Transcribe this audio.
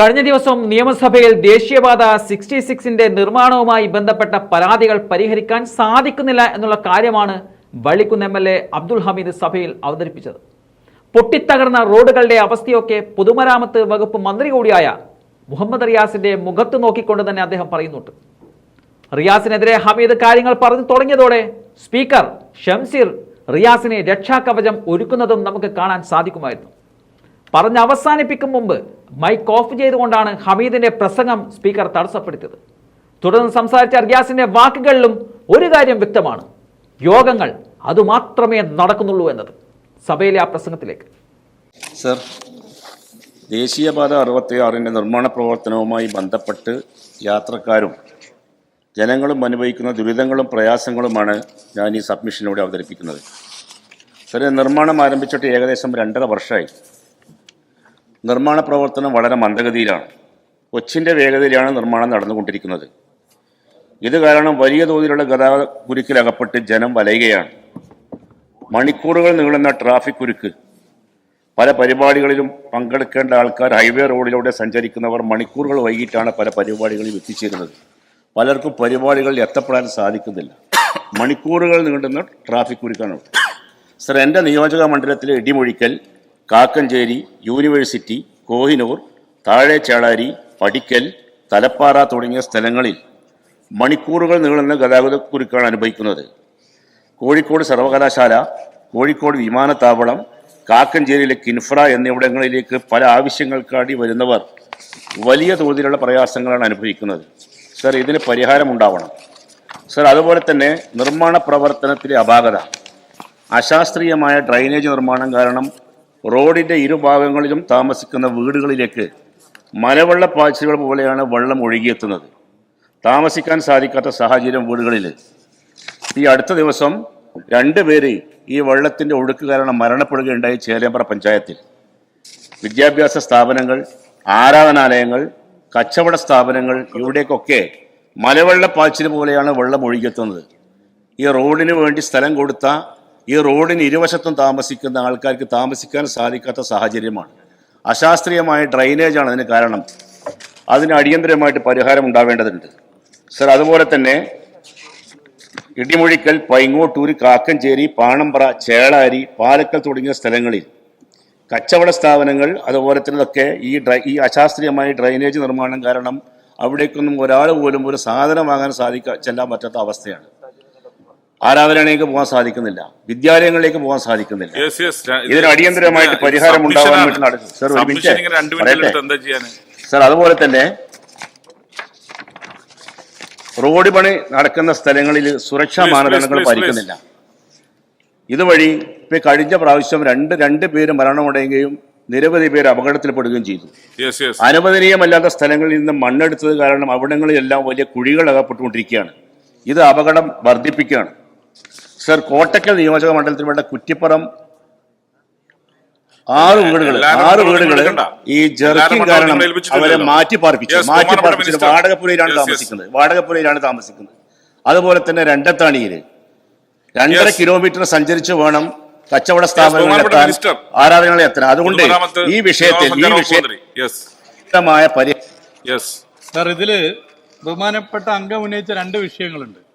കഴിഞ്ഞ ദിവസം നിയമസഭയിൽ ദേശീയപാത സിക്സ്റ്റി സിക്സിന്റെ നിർമ്മാണവുമായി ബന്ധപ്പെട്ട പരാതികൾ പരിഹരിക്കാൻ സാധിക്കുന്നില്ല എന്നുള്ള കാര്യമാണ് Vallikkunnu M L A Abdul Hameed സഭയിൽ അവതരിപ്പിച്ചത്. പൊട്ടിത്തകർന്ന റോഡുകളുടെ അവസ്ഥയൊക്കെ പൊതുമരാമത്ത് വകുപ്പ് മന്ത്രി കൂടിയായ മുഹമ്മദ് റിയാസിന്റെ മുഖത്ത് നോക്കിക്കൊണ്ട് തന്നെ അദ്ദേഹം പറയുന്നുണ്ട്. റിയാസിനെതിരെ ഹമീദ് കാര്യങ്ങൾ പറഞ്ഞു തുടങ്ങിയതോടെ സ്പീക്കർ ഷംസീർ റിയാസിനെ രക്ഷാകവചം ഒരുക്കുന്നതും നമുക്ക് കാണാൻ സാധിക്കുമായിരുന്നു. പറഞ്ഞ് അവസാനിപ്പിക്കും മുമ്പ് മൈക്ക് ഓഫ് ചെയ്തുകൊണ്ടാണ് ഹമീദിന്റെ പ്രസംഗം സ്പീക്കർ തടസ്സപ്പെടുത്തിയത്. തുടർന്ന് സംസാരിച്ച റിയാസിന്റെ വാക്കുകളിലും ഒരു കാര്യം വ്യക്തമാണ്. യോഗങ്ങൾ അതുമാത്രമേ നടക്കുന്നുള്ളൂ എന്നത്. സഭയിലെ ആ പ്രസംഗത്തിലേക്ക്. സർ ദേശീയപാത അറുപത്തിയാറിന്റെ നിർമ്മാണ പ്രവർത്തനവുമായി ബന്ധപ്പെട്ട് യാത്രക്കാരും ജനങ്ങളും അനുഭവിക്കുന്ന ദുരിതങ്ങളും പ്രയാസങ്ങളുമാണ് ഞാൻ ഈ സബ്മിഷനിലൂടെ അവതരിപ്പിക്കുന്നത്. സർ നിർമ്മാണം ആരംഭിച്ചിട്ട് ഏകദേശം രണ്ടര വർഷമായി. നിർമ്മാണ പ്രവർത്തനം വളരെ മന്ദഗതിയിലാണ്. കൊച്ചിന്റെ വേഗതയിലാണ് നിർമ്മാണം നടന്നുകൊണ്ടിരിക്കുന്നത്. ഇത് കാരണം വലിയ തോതിലുള്ള ഗതാഗത കുരുക്കിലകപ്പെട്ട് ജനം വലയുകയാണ്. മണിക്കൂറുകൾ നീളുന്ന ട്രാഫിക് കുരുക്ക്. പല പരിപാടികളിലും പങ്കെടുക്കേണ്ട ആൾക്കാർ ഹൈവേ റോഡിലൂടെ സഞ്ചരിക്കുന്നവർ മണിക്കൂറുകൾ വൈകിട്ടാണ് പല പരിപാടികളിൽ എത്തിച്ചേരുന്നത്. പലർക്കും പരിപാടികളിൽ എത്തപ്പെടാൻ സാധിക്കുന്നില്ല. മണിക്കൂറുകൾ നീണ്ടുന്ന ട്രാഫിക് കുരുക്കാണ്. സർ എന്റെ നിയോജക മണ്ഡലത്തിലെ ഇടിമൊഴിക്കൽ കാക്കഞ്ചേരി യൂണിവേഴ്സിറ്റി കോഹിനൂർ താഴെ ചേളാരി പടിക്കൽ തലപ്പാറ തുടങ്ങിയ സ്ഥലങ്ങളിൽ മണിക്കൂറുകൾ നീളുന്ന ഗതാഗത കുരുക്കാണ് അനുഭവിക്കുന്നത്. കോഴിക്കോട് സർവകലാശാല കോഴിക്കോട് വിമാനത്താവളം കാക്കഞ്ചേരിയിലെ കിൻഫ്ര എന്നിവിടങ്ങളിലേക്ക് പല ആവശ്യങ്ങൾക്കാടി വരുന്നവർ വലിയ തോതിലുള്ള പ്രയാസങ്ങളാണ് അനുഭവിക്കുന്നത്. സർ ഇതിന് പരിഹാരമുണ്ടാവണം. സർ അതുപോലെ തന്നെ നിർമ്മാണ പ്രവർത്തനത്തിലെ അപാകത. അശാസ്ത്രീയമായ ഡ്രൈനേജ് നിർമ്മാണം കാരണം റോഡിന്റെ ഇരുഭാഗങ്ങളിലും താമസിക്കുന്ന വീടുകളിലേക്ക് മലവെള്ള പാച്ചിലുകൾ പോലെയാണ് വെള്ളം ഒഴുകിയെത്തുന്നത്. താമസിക്കാൻ സാധിക്കാത്ത സാഹചര്യം വീടുകളിൽ. ഈ അടുത്ത ദിവസം രണ്ടുപേര് ഈ വെള്ളത്തിന്റെ ഒഴുക്ക് കാരണം മരണപ്പെടുകയുണ്ടായി ചേലേമ്പ്ര പഞ്ചായത്തിൽ. വിദ്യാഭ്യാസ സ്ഥാപനങ്ങൾ ആരാധനാലയങ്ങൾ കച്ചവട സ്ഥാപനങ്ങൾ ഇവിടേക്കൊക്കെ മലവെള്ള പാച്ചിൽ പോലെയാണ് വെള്ളം ഒഴുകിയെത്തുന്നത്. ഈ റോഡിന് വേണ്ടി സ്ഥലം കൊടുത്ത ഈ റോഡിന് ഇരുവശത്തും താമസിക്കുന്ന ആൾക്കാർക്ക് താമസിക്കാൻ സാധിക്കാത്ത സാഹചര്യമാണ്. അശാസ്ത്രീയമായ ഡ്രൈനേജാണ് അതിന് കാരണം. അതിന് അടിയന്തരമായിട്ട് പരിഹാരം ഉണ്ടാവേണ്ടതുണ്ട്. സർ അതുപോലെ തന്നെ ഇടിമുഴിക്കൽ പൈങ്ങോട്ടൂർ കാക്കഞ്ചേരി പാണമ്പ്ര ചേളാരി പാലക്കൽ തുടങ്ങിയ സ്ഥലങ്ങളിൽ കച്ചവട സ്ഥാപനങ്ങൾ അതുപോലെ തന്നെ ഈ ഡ്രൈ ഈ അശാസ്ത്രീയമായ ഡ്രൈനേജ് നിർമ്മാണം കാരണം അവിടേക്കൊന്നും ഒരാൾ പോലും ഒരു സാധനം വാങ്ങാൻ സാധിക്കാൻ ചെല്ലാൻ പറ്റാത്ത അവസ്ഥയാണ്. ആരാധനയിലേക്ക് പോകാൻ സാധിക്കുന്നില്ല. വിദ്യാലയങ്ങളിലേക്ക് പോകാൻ സാധിക്കുന്നില്ല. ഇതിന് അടിയന്തരമായിട്ട് പരിഹാരം. ഉണ്ടാവാൻ സർ അതുപോലെ തന്നെ റോഡ് പണി നടക്കുന്ന സ്ഥലങ്ങളിൽ സുരക്ഷാ മാനദണ്ഡങ്ങൾ പാലിക്കുന്നില്ല. ഇതുവഴി ഇപ്പൊ കഴിഞ്ഞ പ്രാവശ്യം രണ്ട് രണ്ട് പേര് മരണമടയുകയും നിരവധി പേര് അപകടത്തിൽപ്പെടുകയും ചെയ്തു. അനുവദനീയമല്ലാത്ത സ്ഥലങ്ങളിൽ നിന്ന് മണ്ണെടുത്തത് കാരണം അവിടങ്ങളിലെല്ലാം വലിയ കുഴികൾ അകപ്പെട്ടുകൊണ്ടിരിക്കുകയാണ് ഇത് അപകടം വർദ്ധിപ്പിക്കുകയാണ്. സർ കോട്ടക്കൽ നിയോജക മണ്ഡലത്തിൽപ്പെട്ട കുറ്റിപ്പുറം ആറ് വീടുകൾ ആറ് വീടുകൾ ഈ ജെർക്കിൻ കാരണം അവരെ മാറ്റി പാർപ്പിച്ചു മാറ്റി പാർപ്പിച്ചു പാർപ്പിച്ചത് വാടകപ്പുരയിലാണ്. താമസിക്കുന്നത്. വാടകപ്പുരയിലാണ് താമസിക്കുന്നത്. അതുപോലെ തന്നെ രണ്ടത്താണിയിൽ രണ്ടര കിലോമീറ്റർ സഞ്ചരിച്ച് വേണം കച്ചവട സ്ഥാപനങ്ങൾ ബഹുമാനപ്പെട്ട എത്താൻ അതുകൊണ്ട് ഈ വിഷയത്തിൽ ഈ. വിഷയമായ പരി yes. സാർ ഇതിൽ ബഹുമാനപ്പെട്ട അംഗം ഉന്നയിച്ച രണ്ട് വിഷയങ്ങളുണ്ട്.